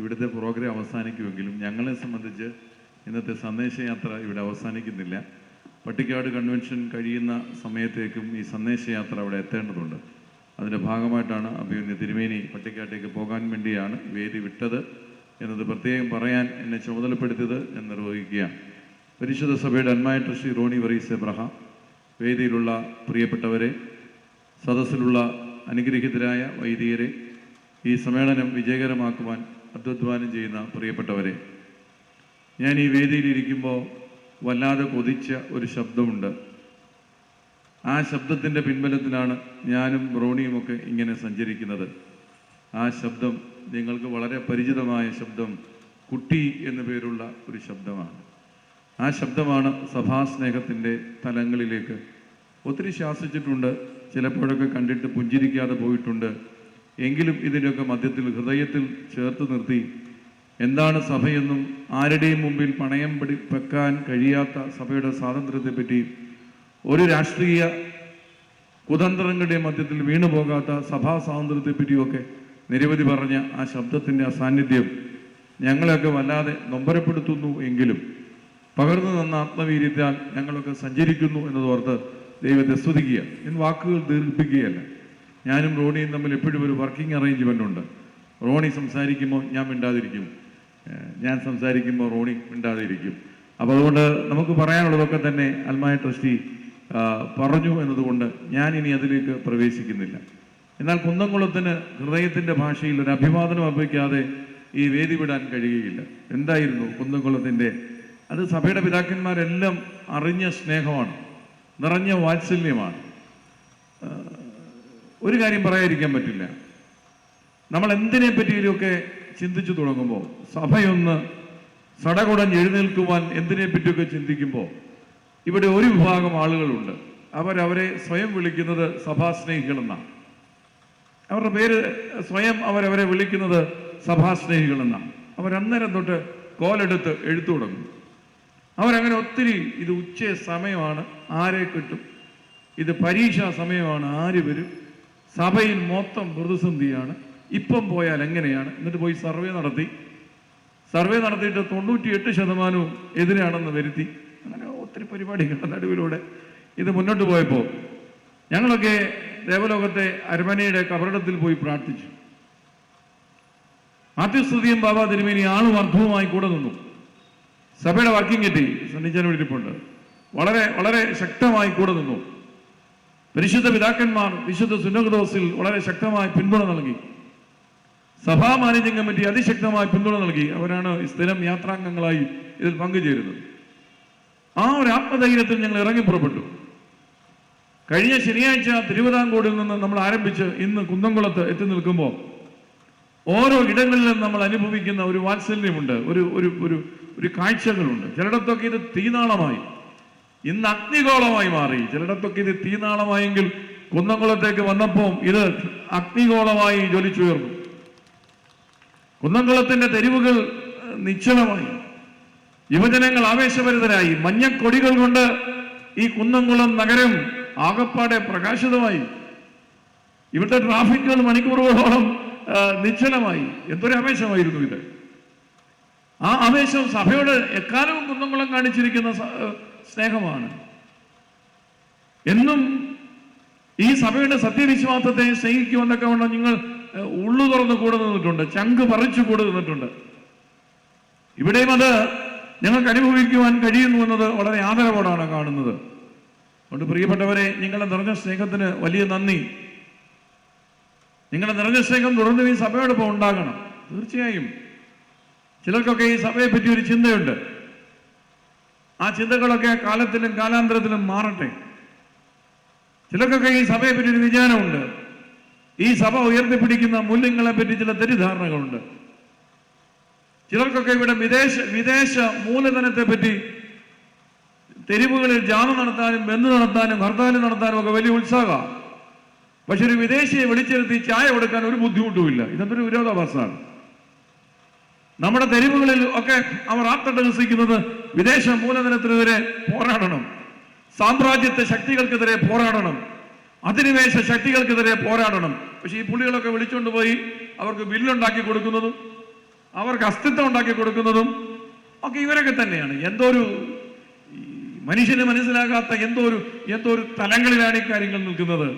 ഇവിടുത്തെ പ്രോഗ്രാം അവസാനിക്കുമെങ്കിലും ഞങ്ങളെ സംബന്ധിച്ച് ഇന്നത്തെ സന്ദേശയാത്ര ഇവിടെ അവസാനിക്കുന്നില്ല. പട്ടിക്കാട് കൺവെൻഷൻ കഴിയുന്ന സമയത്തേക്കും ഈ സന്ദേശയാത്ര അവിടെ എത്തേണ്ടതുണ്ട്. അതിന്റെ ഭാഗമായിട്ടാണ് അഭിമന്യ തിരുമേനി പട്ടിക്കാട്ടേക്ക് പോകാൻ വേണ്ടിയാണ് വേദി വിട്ടത് എന്നത് പ്രത്യേകം പറയാൻ എന്നെ ചുമതലപ്പെടുത്തിയത് ഞാൻ നിർവഹിക്കുകയാണ്. പരിശുദ്ധ സഭയുടെ അന്മായ ട്രസ്റ്റി റോണി വറീസ് എബ്രഹാം വേദിയിലുള്ള പ്രിയപ്പെട്ടവരെ സദസ്സിലുള്ള അനുഗ്രഹീതരായ വൈദികരെ ഈ സമ്മേളനം വിജയകരമാക്കുവാൻ അധ്വാനം ചെയ്യുന്ന പ്രിയപ്പെട്ടവരെ ഞാൻ ഈ വേദിയിലിരിക്കുമ്പോൾ വല്ലാതെ കൊതിച്ച ഒരു ശബ്ദമുണ്ട്. ആ ശബ്ദത്തിന്റെ പിൻബലത്തിലാണ് ഞാനും റോണിയുമൊക്കെ ഇങ്ങനെ സഞ്ചരിക്കുന്നത്. ആ ശബ്ദം നിങ്ങൾക്ക് വളരെ പരിചിതമായ ശബ്ദം കുട്ടി എന്നു പേരുള്ള ഒരു ശബ്ദമാണ്. ആ ശബ്ദമാണ് സഭാസ്നേഹത്തിന്റെ തലങ്ങളിലേക്ക്. ഒത്തിരി ശാസിച്ചിട്ടുണ്ട് ചിലപ്പോഴൊക്കെ കണ്ടിട്ട് പുഞ്ചിരിക്കാതെ പോയിട്ടുണ്ട്. എങ്കിലും ഇതിന്റെയൊക്കെ മധ്യത്തിൽ ഹൃദയത്തിൽ ചേർത്ത് നിർത്തി. എന്താണ് സഭയെന്നും ആരുടെയും മുമ്പിൽ പണയം പിടി വെക്കാൻ കഴിയാത്ത സഭയുടെ സ്വാതന്ത്ര്യത്തെപ്പറ്റി ഒരു രാഷ്ട്രീയ കുതന്ത്രങ്ങളുടെ മധ്യത്തിൽ വീണു പോകാത്ത സഭാ സ്വാതന്ത്ര്യത്തെപ്പറ്റിയൊക്കെ നിരവധി പറഞ്ഞ ആ ശബ്ദത്തിന്റെ അസാന്നിധ്യം ഞങ്ങളെയൊക്കെ വല്ലാതെ നൊമ്പരപ്പെടുത്തുന്നു എങ്കിലും പകർന്നു തന്ന ആത്മവീര്യത്താൽ ഞങ്ങളൊക്കെ സഞ്ചരിക്കുന്നു എന്നതോർത്ത് ദൈവത്തെ സ്തുതിക്കുക. എന്ന് വാക്കുകൾ ദീർഘിപ്പിക്കുകയല്ല. ഞാനും റോണിയും തമ്മിൽ എപ്പോഴും ഒരു വർക്കിംഗ് അറേഞ്ച്മെന്റ് ഉണ്ട്. റോണി സംസാരിക്കുമ്പോൾ ഞാൻ മിണ്ടാതിരിക്കും. ഞാൻ സംസാരിക്കുമ്പോൾ റോണി മിണ്ടാതിരിക്കും. അപ്പോൾ അതുകൊണ്ട് നമുക്ക് പറയാനുള്ളതൊക്കെ തന്നെ അൽമായ ട്രസ്റ്റി പറഞ്ഞു എന്നതുകൊണ്ട് ഞാൻ ഇനി അതിലേക്ക് പ്രവേശിക്കുന്നില്ല. എന്നാൽ കുന്നംകുളത്തിന് ഹൃദയത്തിന്റെ ഭാഷയിൽ ഒരു അഭിവാദനം അർപ്പിക്കാതെ ഈ വേദി വിടാൻ കഴിയുകയില്ല. എന്തായിരുന്നു കുന്നംകുളത്തിന്റെ അത് സഭയുടെ പിതാക്കന്മാരെല്ലാം അറിഞ്ഞ സ്നേഹമാണ്. നിറഞ്ഞ വാത്സല്യമാണ്. ഒരു കാര്യം പറയാതിരിക്കാൻ പറ്റില്ല. നമ്മൾ എന്തിനെ പറ്റിയൊക്കെ ചിന്തിച്ചു തുടങ്ങുമ്പോൾ സഭയൊന്ന് സടകുടഞ്ഞ് എഴുന്നേൽക്കുവാൻ എന്തിനെ പറ്റിയൊക്കെ ചിന്തിക്കുമ്പോൾ ഇവിടെ ഒരു വിഭാഗം ആളുകളുണ്ട്. അവരവരെ സ്വയം വിളിക്കുന്നത് സഭാസ്നേഹികളെന്നാണ്. അവരുടെ പേര് സ്വയം അവരവരെ വിളിക്കുന്നത് സഭാസ്നേഹികളെന്നാണ്. അവരന്നേരം തൊട്ട് കോലെടുത്ത് എഴുത്തു തുടങ്ങും. അവരങ്ങനെ ഒത്തിരി ഇത് ഉച്ച സമയമാണ് ആരെ കിട്ടും. ഇത് പരീക്ഷാ സമയമാണ് ആര് വരും. സഭയിൽ മൊത്തം പ്രതിസന്ധിയാണ് ഇപ്പം പോയാൽ എങ്ങനെയാണ്? എന്നിട്ട് പോയി സർവേ നടത്തി. സർവേ നടത്തിയിട്ട് തൊണ്ണൂറ്റിയെട്ട് ശതമാനവും എതിരാണെന്ന് വരുത്തി. അങ്ങനെ ഒത്തിരി പരിപാടികളുടെ നടുവിലൂടെ ഇത് മുന്നോട്ട് പോയപ്പോൾ ഞങ്ങളൊക്കെ ദേവലോകത്തെ അരമനയുടെ കബറിടത്തിൽ പോയി പ്രാർത്ഥിച്ചു. ആദ്യസ്തുതിയും ബാബ തിരുമേനി ആളും അർത്ഥവുമായി കൂടെ നിന്നു. സഭയുടെ വർക്കിംഗ് കിട്ടി സണ്ണിച്ചാൻ ഇരിപ്പുണ്ട്. വളരെ വളരെ ശക്തമായി കൂടെ നിന്നു. പരിശുദ്ധ പിതാക്കന്മാർ വിശുദ്ധ സുനഗ്രോസിൽ വളരെ ശക്തമായി പിന്തുണ നൽകി. സഭാ മാനേജിംഗ് കമ്മിറ്റി അതിശക്തമായി പിന്തുണ നൽകി. അവരാണ് സ്ഥിരം യാത്രാംഗങ്ങളായി ഇതിൽ പങ്കുചേരുന്നത്. ആ ഒരു ആത്മധൈര്യത്തിൽ ഞങ്ങൾ ഇറങ്ങി പുറപ്പെട്ടു. കഴിഞ്ഞ ശനിയാഴ്ച തിരുവിതാംകൂടിൽ നിന്ന് നമ്മൾ ആരംഭിച്ച് ഇന്ന് കുന്നംകുളത്ത് എത്തി നിൽക്കുമ്പോൾ ഓരോ ഇടങ്ങളിലും നമ്മൾ അനുഭവിക്കുന്ന ഒരു വാത്സല്യമുണ്ട്. ഒരു ഒരു ഒരു കാഴ്ചകളുണ്ട്. ചിലയിടത്തൊക്കെ ഇത് തീനാളമായി. ഇന്ന് അഗ്നിഗോളമായി മാറി. ചിലയിടത്തൊക്കെ ഇത് തീനാളമായെങ്കിൽ കുന്നംകുളത്തേക്ക് വന്നപ്പോൾ ഇത് അഗ്നിഗോളമായി ജ്വലിച്ചുയർന്നു. കുന്നംകുളത്തിന്റെ തെരുവുകൾ നിശ്ചലമായി. യുവജനങ്ങൾ ആവേശഭരിതരായി. മഞ്ഞക്കൊടികൾ കൊണ്ട് ഈ കുന്നംകുളം നഗരം ആകപ്പാടെ പ്രകാശിതമായി. ഇവിടുത്തെ ട്രാഫിക്കുകൾ മണിക്കൂറുകളോളം നിശ്ചലമായി. എന്തൊരു ആവേശമായിരുന്നു ഇത്. ആ ആവേശം സഭയോട് എക്കാലവും കുന്നംകുളം കാണിച്ചിരിക്കുന്ന സ്നേഹമാണ്. എന്നും ഈ സഭയുടെ സത്യവിശ്വാസത്തെ സ്നേഹിക്കുമെന്നൊക്കെ കൊണ്ട് നിങ്ങൾ ഉള്ളു തുറന്ന് കൂടെ നിന്നിട്ടുണ്ട് ചങ്ക് പറിച്ചു കൂടെ നിന്നിട്ടുണ്ട്. ഇവിടെയും അത് ഞങ്ങൾക്ക് അനുഭവിക്കുവാൻ കഴിയുന്നു എന്നത് വളരെ ആദരവോടാണ് കാണുന്നത്. അതുകൊണ്ട് പ്രിയപ്പെട്ടവരെ നിങ്ങളുടെ നിറഞ്ഞ സ്നേഹത്തിന് വലിയ നന്ദി. നിങ്ങളുടെ നിറഞ്ഞ സ്നേഹം തുടർന്നും ഈ സഭയോടൊപ്പം ഉണ്ടാകണം. തീർച്ചയായും. ചിലർക്കൊക്കെ ഈ സഭയെ പറ്റി ഒരു ചിന്തയുണ്ട്. ആ ചിന്തകളൊക്കെ കാലത്തിലും കാലാന്തരത്തിലും മാറട്ടെ. ചിലർക്കൊക്കെ ഈ സഭയെ പറ്റി ഒരു വിചാരമുണ്ട്. ഈ സഭ ഉയർത്തിപ്പിടിക്കുന്ന മൂല്യങ്ങളെ പറ്റി ചില തെറ്റിദ്ധാരണകളുണ്ട്. ചിലർക്കൊക്കെ ഇവിടെ വിദേശ വിദേശ മൂലധനത്തെ പറ്റി തെരുവുകളിൽ ജാമ്യം നടത്താനും ബന്ധു നടത്താനും ഹർത്താൽ നടത്താനും ഒക്കെ വലിയ ഉത്സാഹമാണ് പക്ഷെ ഒരു വിദേശിയെ വിളിച്ചിരുത്തി ചായ കൊടുക്കാൻ ഒരു ബുദ്ധിമുട്ടുമില്ല. ഇതൊരു വിരോധാഭാസമാണ്. നമ്മുടെ തെരുവുകളിൽ ഒക്കെ അവർ ആത്തട്ടഹസിക്കുന്നത് വിദേശ മൂലധനത്തിനെതിരെ പോരാടണം. സാമ്രാജ്യത്തെ ശക്തികൾക്കെതിരെ പോരാടണം. അധിനിവേശ ശക്തികൾക്കെതിരെ പോരാടണം. പക്ഷെ ഈ പുള്ളികളൊക്കെ വിളിച്ചുകൊണ്ട് പോയി അവർക്ക് ബില്ലുണ്ടാക്കി കൊടുക്കുന്നതും അവർക്ക് അസ്തിത്വം ഉണ്ടാക്കി കൊടുക്കുന്നതും ഒക്കെ ഇവരൊക്കെ തന്നെയാണ്. എന്തോ ഒരു മനുഷ്യന് മനസ്സിലാകാത്ത എന്തോ ഒരു എന്തോ ഒരു തലങ്ങളിലാണ് ഈ കാര്യങ്ങൾ നിൽക്കുന്നത്.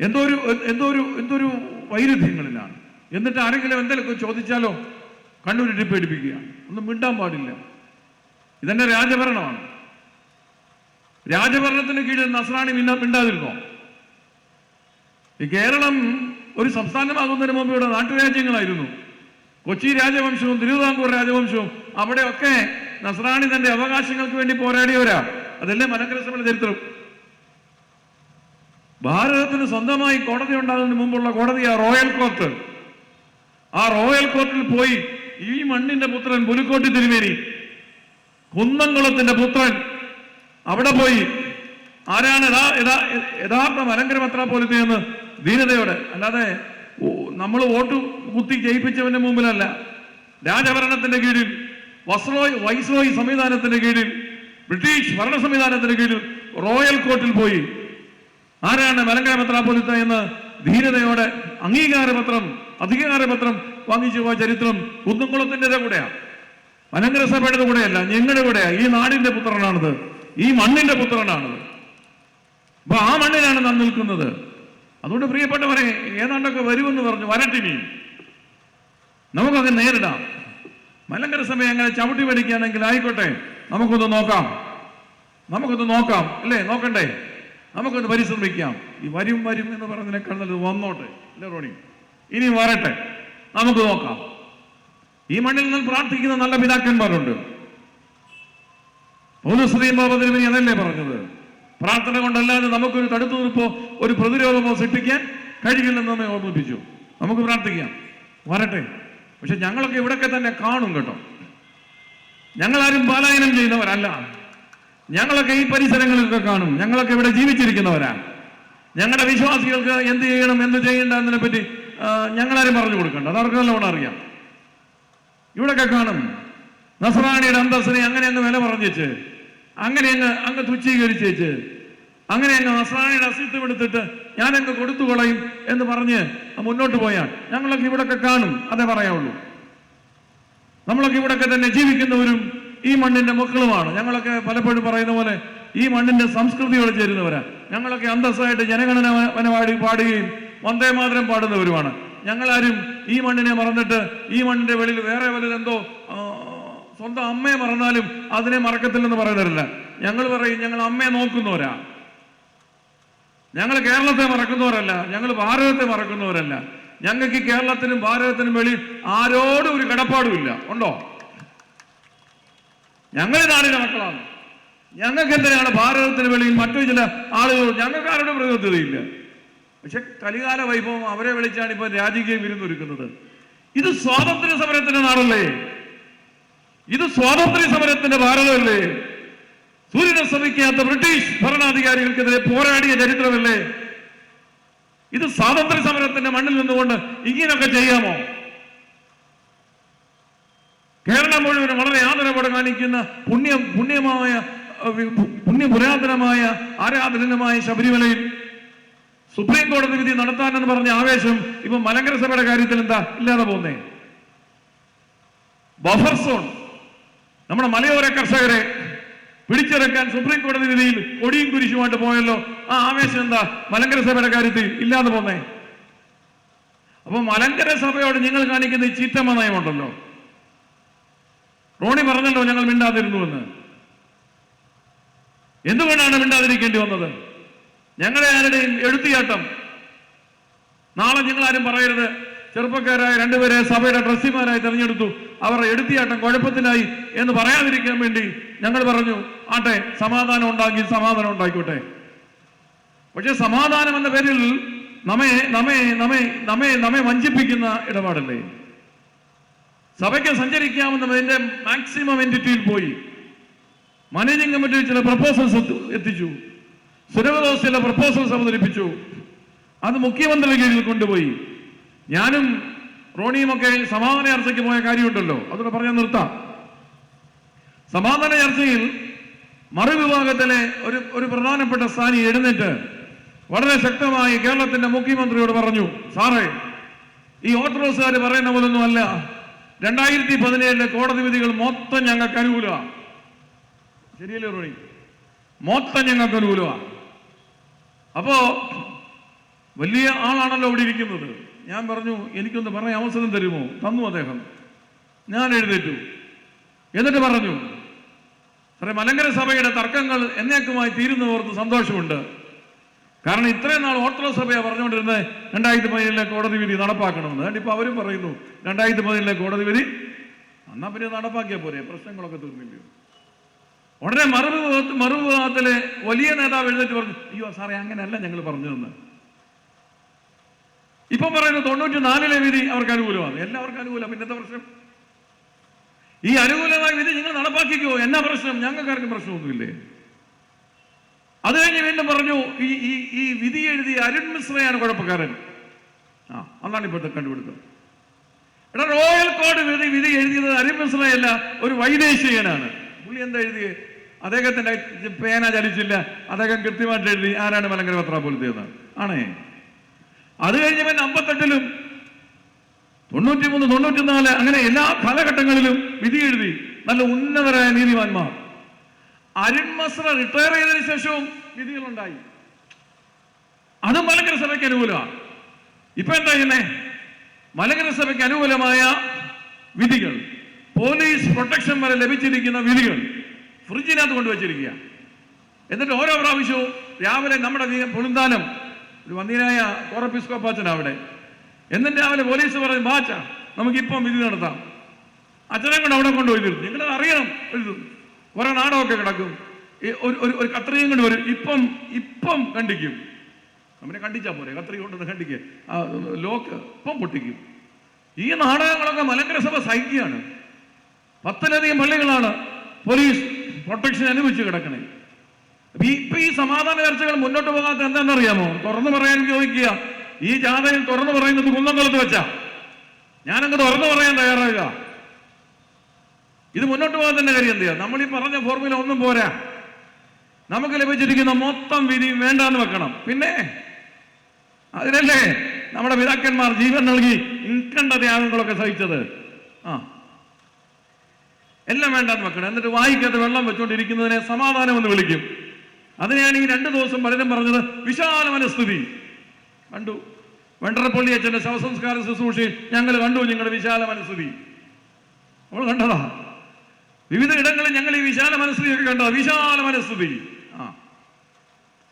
എന്തോ ഒരു എന്തോ ഒരു എന്തോ ഒരു വൈരുദ്ധ്യങ്ങളിലാണ്. എന്നിട്ട് ആരെങ്കിലും എന്തെങ്കിലും ചോദിച്ചാലോ കണ്ണൂരിട്ട് പേടിപ്പിക്കുക. ഒന്നും മിണ്ടാൻ പാടില്ല. ഇതെന്റെ രാജഭരണമാണ്. രാജഭരണത്തിന് കീഴിൽ നസ്രാണി മിന്ന മിണ്ടാതിരുന്നോ ഈ കേരളം ഒരു സംസ്ഥാനമാകുന്നതിന് മുമ്പ് ഇവിടെ നാട്ടുരാജ്യങ്ങളായിരുന്നു. കൊച്ചി രാജവംശവും തിരുവിതാംകൂർ രാജവംശവും അവിടെയൊക്കെ നസ്രാണി തന്റെ അവകാശങ്ങൾക്ക് വേണ്ടി പോരാടിയവരാ. അതല്ലേ സഭയുടെ ചരിത്രം. ഭാരതത്തിന് സ്വന്തമായി കോടതി ഉണ്ടാകുന്നതിന് മുമ്പുള്ള കോടതിയാ റോയൽ കോർട്ട്. ആ റോയൽ കോർട്ടിൽ പോയി ഈ മണ്ണിന്റെ പുത്രൻ പുലിക്കോട്ടി തിരുമേനി കുന്നംകുളത്തിന്റെ പുത്രൻ അവിടെ പോയി. ആരാണ് യഥാ യഥാ യഥാർത്ഥ മലങ്കര മെത്രാപ്പോലിത്ത എന്ന് ധീരതയോടെ അല്ലാതെ നമ്മൾ വോട്ട് കുത്തി ജയിപ്പിച്ചവന്റെ മുമ്പിലല്ല. രാജഭരണത്തിന്റെ കീഴിൽ വസ്രോയ് വൈസ്രോയ് സംവിധാനത്തിന്റെ കീഴിൽ ബ്രിട്ടീഷ് ഭരണ സംവിധാനത്തിന്റെ കീഴിൽ റോയൽ കോർട്ടിൽ പോയി. ആരാണ് മലങ്കര മെത്രാപ്പൊലിത്ത എന്ന് ധീരതയോടെ അംഗീകാരപത്രം അധികാരപത്രം വാങ്ങിച്ചു പോയ ചരിത്രം കുന്നംകുളത്തിന്റെ കൂടെയാ. മലങ്കര സഭയുടെ കൂടെയല്ല ഞങ്ങളുടെ കൂടെയാ. ഈ നാടിന്റെ പുത്രനാണത്. ഈ മണ്ണിന്റെ പുത്രനാണത്. അപ്പൊ ആ മണ്ണിലാണ് നാം നിൽക്കുന്നത്. അതുകൊണ്ട് പ്രിയപ്പെട്ടവരെ ഏതാണ്ടൊക്കെ വരുമെന്ന് പറഞ്ഞു വരട്ടിനി. നമുക്കൊക്കെ നേരിടാം. മലങ്കര സമയം അങ്ങനെ ചവിട്ടി പഠിക്കുകയാണെങ്കിൽ ആയിക്കോട്ടെ നമുക്കൊന്ന് നോക്കാം. നമുക്കൊന്ന് നോക്കാം അല്ലേ? നോക്കണ്ടേ? നമുക്കൊന്ന് പരിശ്രമിക്കാം. ഈ വരും വരും എന്ന് പറഞ്ഞതിനേക്കാൾ നല്ലത് വന്നോട്ടെ. അല്ലേ റോണി? ഇനി വരട്ടെ. നമുക്ക് നോക്കാം. ഈ മണ്ണിൽ നിന്ന് പ്രാർത്ഥിക്കുന്ന നല്ല പിതാക്കന്മാരുണ്ട്. ബാബതിരുമനി അതല്ലേ പറഞ്ഞത്? പ്രാർത്ഥന കൊണ്ടല്ലാതെ നമുക്കൊരു തടുത്തു നിൽപ്പോ ഒരു പ്രതിരോധമോ സൃഷ്ടിക്കാൻ കഴിയില്ലെന്ന് നമ്മെ ഓർമ്മിപ്പിച്ചു. നമുക്ക് പ്രാർത്ഥിക്കാം. വരട്ടെ. പക്ഷെ ഞങ്ങളൊക്കെ ഇവിടൊക്കെ തന്നെ കാണും കേട്ടോ. ഞങ്ങളാരും പലായനം ചെയ്യുന്നവരല്ല. ഞങ്ങളൊക്കെ ഈ പരിസരങ്ങളിലൊക്കെ കാണും. ഞങ്ങളൊക്കെ ഇവിടെ ജീവിച്ചിരിക്കുന്നവരാ. ഞങ്ങളുടെ വിശ്വാസികൾക്ക് എന്ത് ചെയ്യണം എന്ത് ചെയ്യേണ്ട എന്നതിനെ പറ്റി ഞങ്ങളാരും പറഞ്ഞു കൊടുക്കണ്ട. അതവർക്ക് നല്ലവണ്ണം അറിയാം. ഇവിടെയൊക്കെ കാണും. നസറാണിയുടെ അന്തസ്സിനെ അങ്ങനെ അങ്ങ് വില പറഞ്ഞേച്ച് അങ്ങനെ അങ്ങ് അങ്ങ് തുച്ഛീകരിച്ചേച്ച് അങ്ങനെ അങ്ങ് നസറാണിയുടെ അസ്തിത്വം എടുത്തിട്ട് ഞാൻ അങ്ങ് കൊടുത്തു കളയും എന്ന് പറഞ്ഞ് മുന്നോട്ട് പോയാൽ ഞങ്ങളൊക്കെ ഇവിടൊക്കെ കാണും. അതേ പറയാവുള്ളൂ. നമ്മളൊക്കെ ഇവിടൊക്കെ തന്നെ ജീവിക്കുന്നവരും ഈ മണ്ണിന്റെ മക്കളുമാണ്. ഞങ്ങളൊക്കെ പലപ്പോഴും പറയുന്ന പോലെ ഈ മണ്ണിന്റെ സംസ്കൃതിയോട് ചേരുന്നവരാ. ഞങ്ങളൊക്കെ അന്തസ്സായിട്ട് ജനഗണന വനവാടി പാടുകയും വന്ദേ മാതരം പാടുന്നവരുമാണ്. ഞങ്ങളാരും ഈ മണ്ണിനെ മറന്നിട്ട് ഈ മണ്ണിന്റെ വെളിയിൽ വേറെ വലുതെന്തോ സ്വന്തം അമ്മയെ മറന്നാലും അതിനെ മറക്കത്തില്ലെന്ന് പറയുന്നവരല്ല. ഞങ്ങൾ പറയും ഞങ്ങൾ അമ്മയെ നോക്കുന്നവരാ. ഞങ്ങൾ കേരളത്തെ മറക്കുന്നവരല്ല. ഞങ്ങൾ ഭാരതത്തെ മറക്കുന്നവരല്ല. ഞങ്ങൾക്ക് കേരളത്തിനും ഭാരതത്തിനും വെളിയിൽ ആരോടും ഒരു കടപ്പാടുമില്ല ഉണ്ടോ? ഞങ്ങൾ നാടിന്റെ മക്കളാണ്. ഞങ്ങൾക്ക് എന്തിനാണ് ഭാരതത്തിന് വെളിയിൽ മറ്റു ചില ആളുകൾ ഞങ്ങൾക്ക് ആരുടെ പ്രതിബദ്ധതയില്ല പക്ഷെ കലികാല വൈഭവം അവരെ വിളിച്ചാണ് ഇപ്പൊ രാജകീയ വിരുന്നൊരുക്കുന്നത് ഇത് സ്വാതന്ത്ര്യ സമരത്തിന്റെ നാടല്ലേ? ഇത് സ്വാതന്ത്ര്യ സമരത്തിന്റെ ഭാരതമല്ലേ? സൂര്യനെ ശ്രമിക്കാത്ത ബ്രിട്ടീഷ് ഭരണാധികാരികൾക്കെതിരെ പോരാടിയ ചരിത്രമല്ലേ? ഇത് സ്വാതന്ത്ര്യ സമരത്തിന്റെ മണ്ണിൽ നിന്നുകൊണ്ട് ഇങ്ങനെയൊക്കെ ചെയ്യാമോ? കേരളം മുഴുവൻ വളരെ ആദരവോടെ കാണിക്കുന്ന പുണ്യ പുണ്യമായ പുണ്യ പുരാതനമായ ആരാധനമായ ശബരിമലയിൽ സുപ്രീം കോടതി വിധി നടത്താനെന്ന് പറഞ്ഞ ആവേശം ഇപ്പൊ മലങ്കര സഭയുടെ കാര്യത്തിൽ എന്താ? ഇല്ലാതെ പോകുന്നേ. ബഫർ സോൺ നമ്മുടെ മലയോര കർഷകരെ പിടിച്ചിറക്കാൻ സുപ്രീം കോടതി വിധിയിൽ കൊടിയും കുരിശുമായിട്ട് പോയല്ലോ. ആ ആവേശം എന്താ? മലങ്കര സഭയുടെ കാര്യത്തിൽ ഇല്ലാതെ പോന്നേ അപ്പൊ മലങ്കര സഭയോട് നിങ്ങൾ കാണിക്കുന്ന ഈ ചീറ്റമ്മ നയമുണ്ടല്ലോ. റോണി പറഞ്ഞല്ലോ ഞങ്ങൾ മിണ്ടാതിരുന്നു എന്ന് എന്തുകൊണ്ടാണ് മിണ്ടാതിരിക്കേണ്ടി വന്നത്? ഞങ്ങളെ ആരുടെയും എഴുത്തിയാട്ടം നാളെ നിങ്ങൾ ആരും പറയരുത്. ചെറുപ്പക്കാരായ രണ്ടുപേരെ സഭയുടെ ട്രസ്റ്റിമാരായി തെരഞ്ഞെടുത്തു. അവർ എടുത്തിയാട്ടം കുഴപ്പത്തിലായി എന്ന് പറയാതിരിക്കാൻ വേണ്ടി ഞങ്ങൾ പറഞ്ഞു ആട്ടെ സമാധാനം ഉണ്ടാക്കി സമാധാനം ഉണ്ടാക്കിക്കോട്ടെ. പക്ഷെ സമാധാനം എന്ന പേരിൽ നമ്മെ നമ്മെ നമ്മെ നമ്മെ നമ്മെ വഞ്ചിപ്പിക്കുന്ന ഇടപാടല്ലേ? സഭയ്ക്ക് സഞ്ചരിക്കാമെന്നതിന്റെ മാക്സിമം എന്റിറ്റിയിൽ പോയി. മാനേജിംഗ് കമ്മിറ്റി ചില പ്രപ്പോസൽസ് എത്തിച്ചു. സുരവദോസ് ചില പ്രപ്പോസൽസ് അവതരിപ്പിച്ചു അത് മുഖ്യമന്ത്രിയുടെ കീഴിൽ കൊണ്ടുപോയി. ഞാനും റോണിയും ഒക്കെ സമാധാന ചർച്ചയ്ക്ക് പോയ കാര്യമുണ്ടല്ലോ. അതൊക്കെ പറഞ്ഞാൽ നിർത്താം. സമാധാന ചർച്ചയിൽ മറുവിഭാഗത്തിലെ ഒരു ഒരു പ്രധാനപ്പെട്ട സ്ഥാനി എഴുന്നേറ്റ് വളരെ ശക്തമായി കേരളത്തിന്റെ മുഖ്യമന്ത്രിയോട് പറഞ്ഞു സാറേ ഈ ഓർത്തഡോക്സുകാർ പറയുന്ന പോലൊന്നും അല്ല. രണ്ടായിരത്തി പതിനേഴിലെ കോടതി വിധികൾ മൊത്തം ഞങ്ങൾക്ക് അനുകൂലമാണ് ശരിയല്ലേ റോണി? മൊത്തം ഞങ്ങൾക്ക് അനുകൂലമാണ് അപ്പോ വലിയ ആളാണല്ലോ അവിടെ ഇരിക്കുന്നത്. ഞാൻ പറഞ്ഞു എനിക്കൊന്ന് പറയാൻ അവസരം തരുമോ? തന്നു അദ്ദേഹം. ഞാൻ എഴുന്നേറ്റു. എന്നിട്ട് പറഞ്ഞു സാറേ മലങ്കര സഭയുടെ തർക്കങ്ങൾ എന്നേക്കുമായി തീരുന്നവർക്ക് സന്തോഷമുണ്ട്. കാരണം ഇത്രയും നാൾ ഓർത്തഡോക്സ് സഭയാണ് പറഞ്ഞുകൊണ്ടിരുന്നത് രണ്ടായിരത്തി പതിനേഴിലെ കോടതി വിധി നടപ്പാക്കണമെന്ന്. അതുകൊണ്ട് ഇപ്പൊ അവരും പറയുന്നു രണ്ടായിരത്തി പതിനേഴിലെ കോടതി വിധി എന്നാ പിന്നെ നടപ്പാക്കിയാൽ പോരെ പ്രശ്നങ്ങളൊക്കെ തീർന്നില്ലയോ? ഉടനെ മറുവിഭാഗത്ത് മറുവിഭാഗത്തിലെ വലിയ നേതാവ് എഴുന്നേറ്റ് പറഞ്ഞു അയ്യോ സാറേ അങ്ങനെയല്ല ഞങ്ങൾ പറഞ്ഞു തന്നെ ഇപ്പൊ പറയുന്നു തൊണ്ണൂറ്റി നാലിലെ വിധി അവർക്ക് അനുകൂലമാണ്. എല്ലാവർക്കും അനുകൂലം പിന്നത്തെ പ്രശ്നം? ഈ അനുകൂലമായ വിധി നിങ്ങൾ നടപ്പാക്കിക്കോ. എന്നാ പ്രശ്നം? ഞങ്ങൾക്കാർക്കും പ്രശ്നമൊന്നുമില്ലേ? അത് കഴിഞ്ഞ് വീണ്ടും പറഞ്ഞു ഈ ഈ ഈ വിധി എഴുതിയ അരുൺ മിശ്രയാണ് കുഴപ്പക്കാരൻ. ആ അതാണ് ഇപ്പോഴത്തെ കണ്ടുപിടുത്തം. എടാ റോയൽ കോഡ് വിധി വിധി എഴുതിയത് അരുൺ മിശ്രയല്ല ഒരു വൈദേശികനാണ്. പുള്ളി എന്താ എഴുതിയത് അദ്ദേഹത്തിന്റെ പേന ചലിച്ചില്ല. അദ്ദേഹം കൃത്യമായിട്ട് എഴുതി ആരാണ് മലങ്കര പത്രാപൊലിത്തതെന്ന് ആണേ. അത് കഴിഞ്ഞ് പിന്നെ അമ്പത്തെട്ടിലും തൊണ്ണൂറ്റി മൂന്ന് തൊണ്ണൂറ്റി നാല് അങ്ങനെ എല്ലാ കാലഘട്ടങ്ങളിലും വിധി എഴുതി. നല്ല ഉന്നതരായ നീതിമാന്മാർ. അരുൺ മസ്ര റിട്ടയർ ചെയ്തതിനു ശേഷവും വിധികളുണ്ടായി. അത് മലങ്കര സഭയ്ക്ക് അനുകൂലമാണ് ഇപ്പൊ എന്താ ചെയ്യുന്നേ? മലങ്കര സഭയ്ക്ക് അനുകൂലമായ വിധികൾ. പോലീസ് പ്രൊട്ടക്ഷൻ വരെ ലഭിച്ചിരിക്കുന്ന വിധികൾ. ഫ്രിഡ്ജിനകത്ത് കൊണ്ടുവച്ചിരിക്കുക. എന്നിട്ട് ഓരോ പ്രാവശ്യവും രാവിലെ നമ്മുടെ പുളിന്താനം ഒരു വന്യനായ കോറപ്പിസ്കോപ്പാച്ചൻ അവിടെ. എന്നിട്ട് രാവിലെ പോലീസ് പറഞ്ഞു ബാച്ച നമുക്കിപ്പം വിധി നടത്താം. അച്ഛനെ കൊണ്ട് അവിടെ കൊണ്ടുപോയി നിർത്തും നിങ്ങൾ അറിയണം എഴുതും കുറെ നാടകമൊക്കെ കിടക്കും. ഒരു ഒരു ഒരു കത്രിയും കൊണ്ട് വരും. ഇപ്പം ഇപ്പം കണ്ടിക്കും. അവനെ കണ്ടിച്ചാൽ പോരെ. കത്രി കൊണ്ട് കണ്ടിക്കുക ലോക്ക് ഇപ്പം പൊട്ടിക്കും. ഈ നാടകങ്ങളൊക്കെ മലങ്കര സഭ സഹിക്കുകയാണ്. പത്തിലധികം പള്ളികളാണ് പോലീസ് പ്രൊട്ടക്ഷൻ അനുഭവിച്ച് കിടക്കണേ. ഇപ്പൊ ഈ സമാധാന ചർച്ചകൾ മുന്നോട്ട് പോകാത്ത എന്താണെന്നറിയാമോ തുറന്നു പറയാൻ ചോദിക്കുക. ഈ ജാഥയിൽ തുറന്നു പറയുന്നത് കുന്നംകുളത്ത് വെച്ചാ. ഞാനങ്ങ് തുറന്നു പറയാൻ തയ്യാറാകുക ഇത് മുന്നോട്ട് പോകാൻ തന്നെ കാര്യം എന്ത് നമ്മൾ ഈ പറഞ്ഞ ഫോർമുല ഒന്നും പോരാ. നമുക്ക് ലഭിച്ചിരിക്കുന്ന മൊത്തം വിധി വേണ്ടാന്ന് വെക്കണം. പിന്നെ അതിനല്ലേ നമ്മുടെ പിതാക്കന്മാർ ജീവൻ നൽകി ഇൻകണ്ട ത്യാഗങ്ങളൊക്കെ സഹിച്ചത്. ആ. എല്ലാം വേണ്ടാന്ന് വെക്കണം. എന്നിട്ട് വായിക്കാത്ത വെള്ളം വെച്ചുകൊണ്ടിരിക്കുന്നതിനെ സമാധാനം എന്ന് വിളിക്കും. അതിനെയാണ് ഈ രണ്ടു ദിവസം പലരും പറഞ്ഞത് വിശാല മനസ്ഥിതി കണ്ടു. വെണ്ടറപ്പള്ളി അച്ഛന്റെ ശവസംസ്കാര ശുശ്രൂഷയിൽ ഞങ്ങൾ കണ്ടു നിങ്ങളുടെ വിശാല മനസ്ഥിതി നമ്മൾ കണ്ടതാ. വിവിധ ഇടങ്ങളിൽ ഞങ്ങൾ ഈ വിശാല മനസ്ഥിതിയൊക്കെ കണ്ടോ വിശാല മനസ്ഥിതി ആ.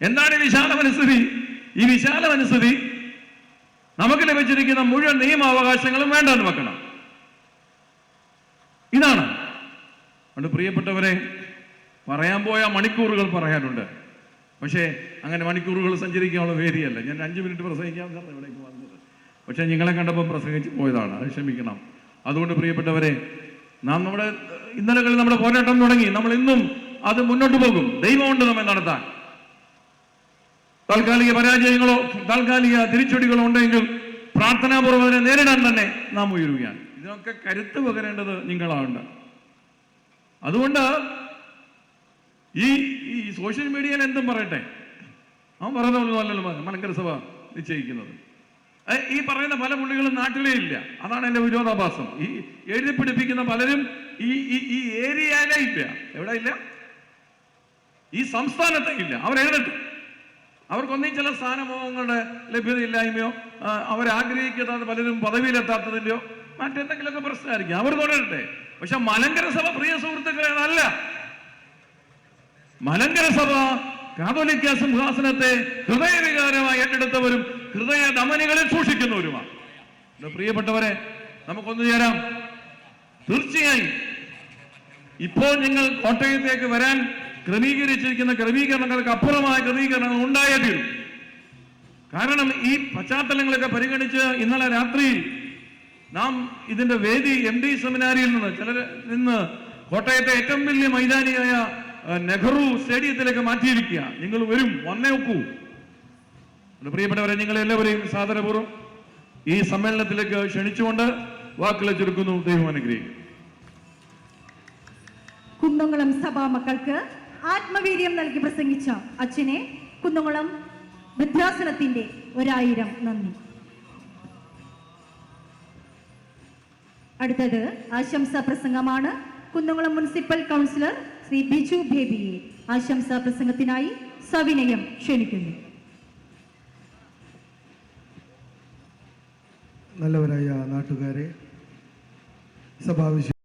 എന്താണ് ഈ വിശാല മനസ്ഥിതി ഈ വിശാല മനസ്ഥിതി നമുക്ക് ലഭിച്ചിരിക്കുന്ന മുഴുവൻ നിയമാവകാശങ്ങളും വേണ്ടെന്ന് വെക്കണം. അതുകൊണ്ട് പ്രിയപ്പെട്ടവരെ പറയാൻ പോയ മണിക്കൂറുകൾ പറയാനുണ്ട്. പക്ഷേ അങ്ങനെ മണിക്കൂറുകൾ സഞ്ചരിക്കാനുള്ള വേദിയല്ല. ഞാൻ അഞ്ച് മിനിറ്റ് പ്രസംഗിക്കാമെന്നാണ് ഇവിടേക്ക് വന്നത്. പക്ഷേ നിങ്ങളെ കണ്ടപ്പോൾ പ്രസംഗിച്ച് പോയതാണ്. അത് ക്ഷമിക്കണം. അതുകൊണ്ട് പ്രിയപ്പെട്ടവരെ നാം നമ്മുടെ ഇന്നലകളിൽ നമ്മുടെ പോരാട്ടം തുടങ്ങി. നമ്മൾ ഇന്നും അത് മുന്നോട്ട് പോകും. ദൈവമുണ്ട് നമ്മെ നടത്താൻ. താൽക്കാലിക പരാജയങ്ങളോ താൽക്കാലിക തിരിച്ചടികളോ ഉണ്ടെങ്കിൽ പ്രാർത്ഥനാപൂർവം നേരിടാൻ തന്നെ നാം ഉയരുകയാണ്. ഇതിനൊക്കെ കരുത്ത് പകരേണ്ടത് നിങ്ങളാണ്. അതുകൊണ്ട് ഈ ഈ സോഷ്യൽ മീഡിയയിൽ എന്തും പറയട്ടെ. അവൻ പറയുന്ന പോലെ അല്ലല്ലോ മ- മലങ്കര സഭ നിശ്ചയിക്കുന്നത്. ഈ പറയുന്ന പല പുള്ളികളും നാട്ടിലേ ഇല്ല. അതാണ് എന്റെ വിരോധാഭാസം. ഈ എഴുതി പിടിപ്പിക്കുന്ന പലരും ഈ ഈ ഏരിയയിലേ ഇല്ല. എവിടെ ഇല്ല? ഈ സംസ്ഥാനത്തെ ഇല്ല. അവരെഴുതട്ടെ അവർക്കൊന്നും ചില സ്ഥാനമോഹങ്ങളുടെ ലഭ്യതയില്ലായ്മയോ അവരാഗ്രഹിക്കാത്ത പലരും പദവിയിലെത്താത്തതിന്റെയോ മറ്റെന്തെങ്കിലുമൊക്കെ പ്രശ്നമായിരിക്കും. അവർ തുടരട്ടെ പക്ഷെ മലങ്കര സഭ പ്രിയ സുഹൃത്തുക്കളെ മലങ്കര സഭ കാതോലിക്ക സിംഹാസനത്തെ ഹൃദയവികാരമായി ഏറ്റെടുത്തവരും ഹൃദയ ദമനികളിൽ സൂക്ഷിക്കുന്നവരുമാണ്. പ്രിയപ്പെട്ടവരെ നമുക്കൊന്നു ചേരാം. തീർച്ചയായും ഇപ്പോൾ നിങ്ങൾ കോട്ടയത്തേക്ക് വരാൻ ക്രമീകരിച്ചിരിക്കുന്ന ക്രമീകരണങ്ങൾക്ക് അപ്പുറമായ ക്രമീകരണങ്ങൾ ഉണ്ടായേ തീരും. കാരണം ഈ പശ്ചാത്തലങ്ങളൊക്കെ പരിഗണിച്ച് ഇന്നലെ രാത്രി നാം ഇതിന്റെ വേദി എം ഡി സെമിനാരിയിൽ നിന്ന് ചിലർ നിന്ന് കോട്ടയത്തെ ഏറ്റവും വലിയ മൈതാനിയായ നെഹ്റു സ്റ്റേഡിയത്തിലേക്ക് മാറ്റിയിരിക്കുക. നിങ്ങൾ വരും വന്നേ ഒക്കൂ. പ്രിയപ്പെട്ടവരെ നിങ്ങൾ എല്ലാവരെയും സാദരപൂർവം ഈ സമ്മേളനത്തിലേക്ക് ക്ഷണിച്ചുകൊണ്ട് വാക്കുകളെ ചുരുക്കുന്നു. ദൈവം അനുഗ്രഹിക്കും കുന്നംകുളം സഭാ മക്കൾക്ക് ആത്മവീര്യം നൽകി പ്രസംഗിച്ച അച്ഛനെ കുന്നംകുളം ഭദ്രാസനത്തിന്റെ ഒരായിരം നന്ദി. അടുത്തത് ആശംസാ പ്രസംഗമാണ്. കുന്നംകുളം മുനിസിപ്പൽ കൗൺസിലർ ശ്രീ ബിജു ബേബിയെ ആശംസാ പ്രസംഗത്തിനായി സവിനയം ക്ഷണിക്കുന്നു. നല്ലവരായ നാട്ടുകാരെ സഭാവിശ